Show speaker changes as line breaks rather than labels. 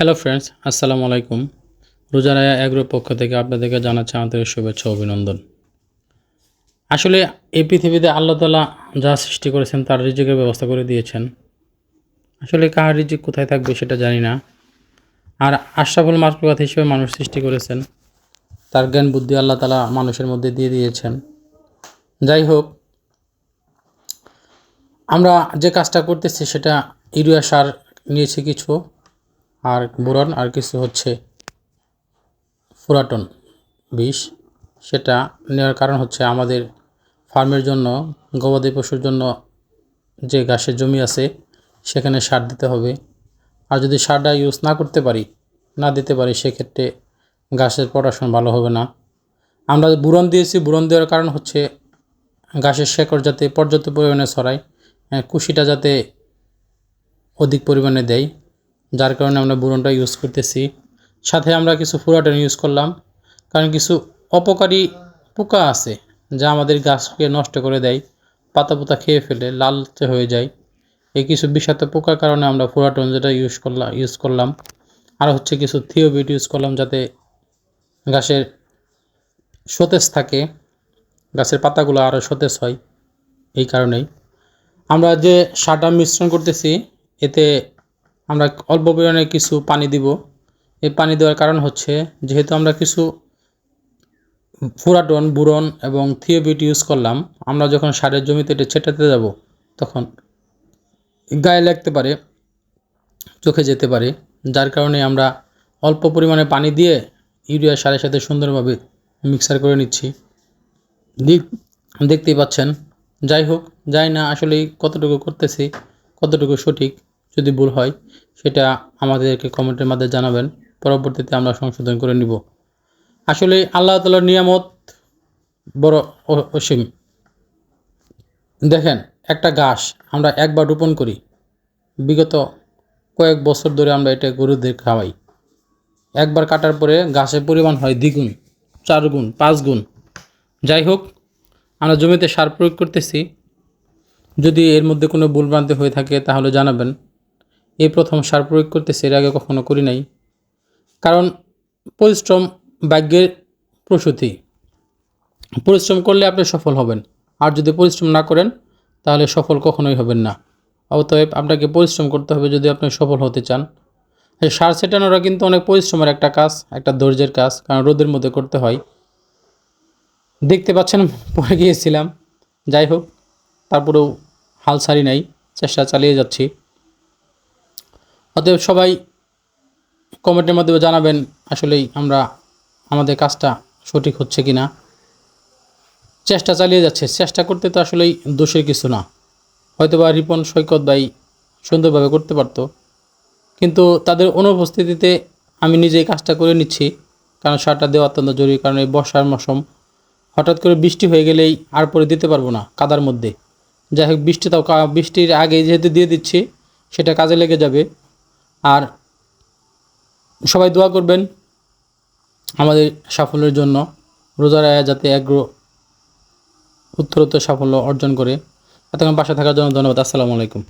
Hello friends আসসালামু আলাইকুম। রোজারায়া অ্যাগ্রোর পক্ষ থেকে আপনাদেরকে জানাচ্ছি আন্তরিক শুভেচ্ছা অভিনন্দন। আসলে এই পৃথিবীতে আল্লাহ তালা যা সৃষ্টি করেছেন তার রিজিকের ব্যবস্থা করে দিয়েছেন। আসলে কার রিজিক কোথায় থাকবে সেটা জানি না। আর আশরাফুল মার্কুয়াত হিসেবে মানুষ সৃষ্টি করেছেন, তার জ্ঞান বুদ্ধি আল্লাহ তালা মানুষের মধ্যে দিয়ে দিয়েছেন। যাই হোক, আমরা যে কাজটা করতেছি সেটা ইউরিয়া সার নিয়েছি কিছু। আর বোরন আর কিছু হচ্ছে ফুরাটন বিষ। সেটা নেওয়ার কারণ হচ্ছে আমাদের ফার্মের জন্য, গবাদি পশুর জন্য যে ঘাসের জমি আছে, সেখানে সার দিতে হবে। আর যদি সারটা ইউজ না করতে পারি, না দিতে পারি, সেক্ষেত্রে ঘাসের প্রোডাকশন ভালো হবে না। আমরা বুরন দিয়েছি, বুরন দেওয়ার কারণ হচ্ছে ঘাসের শেকড় যাতে পর্যাপ্ত পরিমাণে ছড়ায় কুশিটা যাতে অধিক পরিমাণে দেয়। যার কারণে আমরা বুরনটা ইউজ করতেছি। সাথে আমরা কিছু ফুরাটন ইউজ করলাম। কারণ কিছু অপকারী পোকা আছে, যা আমাদের গাছকে নষ্ট করে দেয়, পাতা পোতা খেয়ে ফেলে, লালচে হয়ে যায়। এই কিছু বিষাক্ত পোকার কারণে আমরা ফুরাটন যেটা ইউজ করলাম ইউজ করলাম। আর হচ্ছে কিছু থিওবিট ইউজ করলাম যাতে গাছের সতেজ থাকে, গাছের পাতাগুলো আরও সতেজ হয়। এই কারণেই। আমরা যে সারটা মিশ্রণ করতেছি, এতে আমরা অল্প পরিমাণে কিছু পানি দিব। এই পানি দেওয়ার কারণ হচ্ছে, যেহেতু আমরা কিছু ফুরাটন বুরন এবং থিওবিট ইউজ করলাম, আমরা যখন সারের জমিতে এটা ছেটাতে যাব, তখন গায়ে লাগতে পারে, চোখে যেতে পারে, যার কারণে আমরা অল্প পরিমাণে পানি দিয়ে ইউরিয়া সারের সাথে সুন্দরভাবে মিক্সার করে নিচ্ছি। দেখ- দেখতেই পাচ্ছেন, যাই হোক, যাই না আসলে কতটুকু করতেছি, কতটুকু সঠিক যদি ভুল হয়, সেটা আমাদেরকে কমেন্টের মাধ্যমে জানাবেন। পরবর্তীতে আমরা সংশোধন করে নিব। আসলে আল্লাহ তালার নিয়ামত বড় অসীম। দেখেন, একটা ঘাস আমরা একবার রোপণ করি। বিগত কয়েক বছর ধরে আমরা এটা গরুদের খাওয়াই। একবার কাটার পরে গাছের পরিমাণ হয় দ্বিগুণ, চার গুণ, পাঁচ গুণ। যাই হোক, আমরা জমিতে সার প্রয়োগ করতেছি। যদি এর মধ্যে কোনো ভুলভ্রান্তি হয়ে থাকে, তাহলে জানাবেন। এই প্রথম সার প্রয়োগ করতেছি এর আগে কখনো করি নাই। কারণ পরিশ্রম ভাগ্যের প্রসূতি। পরিশ্রম করলে আপনি সফল হবেন। আর যদি পরিশ্রম না করেন, তাহলে সফল কখনোই হবেন না। অতএব আপনাকে পরিশ্রম করতে হবে যদি আপনি সফল হতে চান। সার ছেটানোটা কিন্তু অনেক পরিশ্রমের একটা কাজ, একটা ধৈর্যের কাজ, কারণ রোদের মধ্যে করতে হয়। দেখতে পাচ্ছেন, পড়ে গিয়েছিলাম। যাই হোক, তারপরেও হাল ছাড়ি নাই, চেষ্টা চালিয়ে যাচ্ছি। অতএব সবাই কমেন্টের মাধ্যমে জানাবেন আসলেই আমরা, আমাদের কাজটা সঠিক হচ্ছে কি না চেষ্টা চালিয়ে যাচ্ছে। চেষ্টা করতে তো আসলেই দোষের কিছু না। হয়তো বা রিপন, সৈকত ভাই সুন্দরভাবে করতে পারতো। কিন্তু তাদের অনুপস্থিতিতে আমি নিজেই কাজটা করে নিচ্ছি। কারণ সারটা দেওয়া অত্যন্ত জরুরি। কারণ এই বর্ষার মৌসুম, হঠাৎ করে বৃষ্টি হয়ে গেলেই আর পরে দিতে পারব না কাদার মধ্যে। যাই হোক, বৃষ্টি তাও বৃষ্টির আগে যেহেতু দিয়ে দিচ্ছি, সেটা কাজে লেগে যাবে। আর সবাই দোয়া করবেন আমাদের সাফল্যের জন্য। রোজার আয়া যাতে এগ্রো উত্তরোত্তর সাফল্য অর্জন করে। এতক্ষণ পাশে থাকার জন্য ধন্যবাদ। আসসালামু আলাইকুম।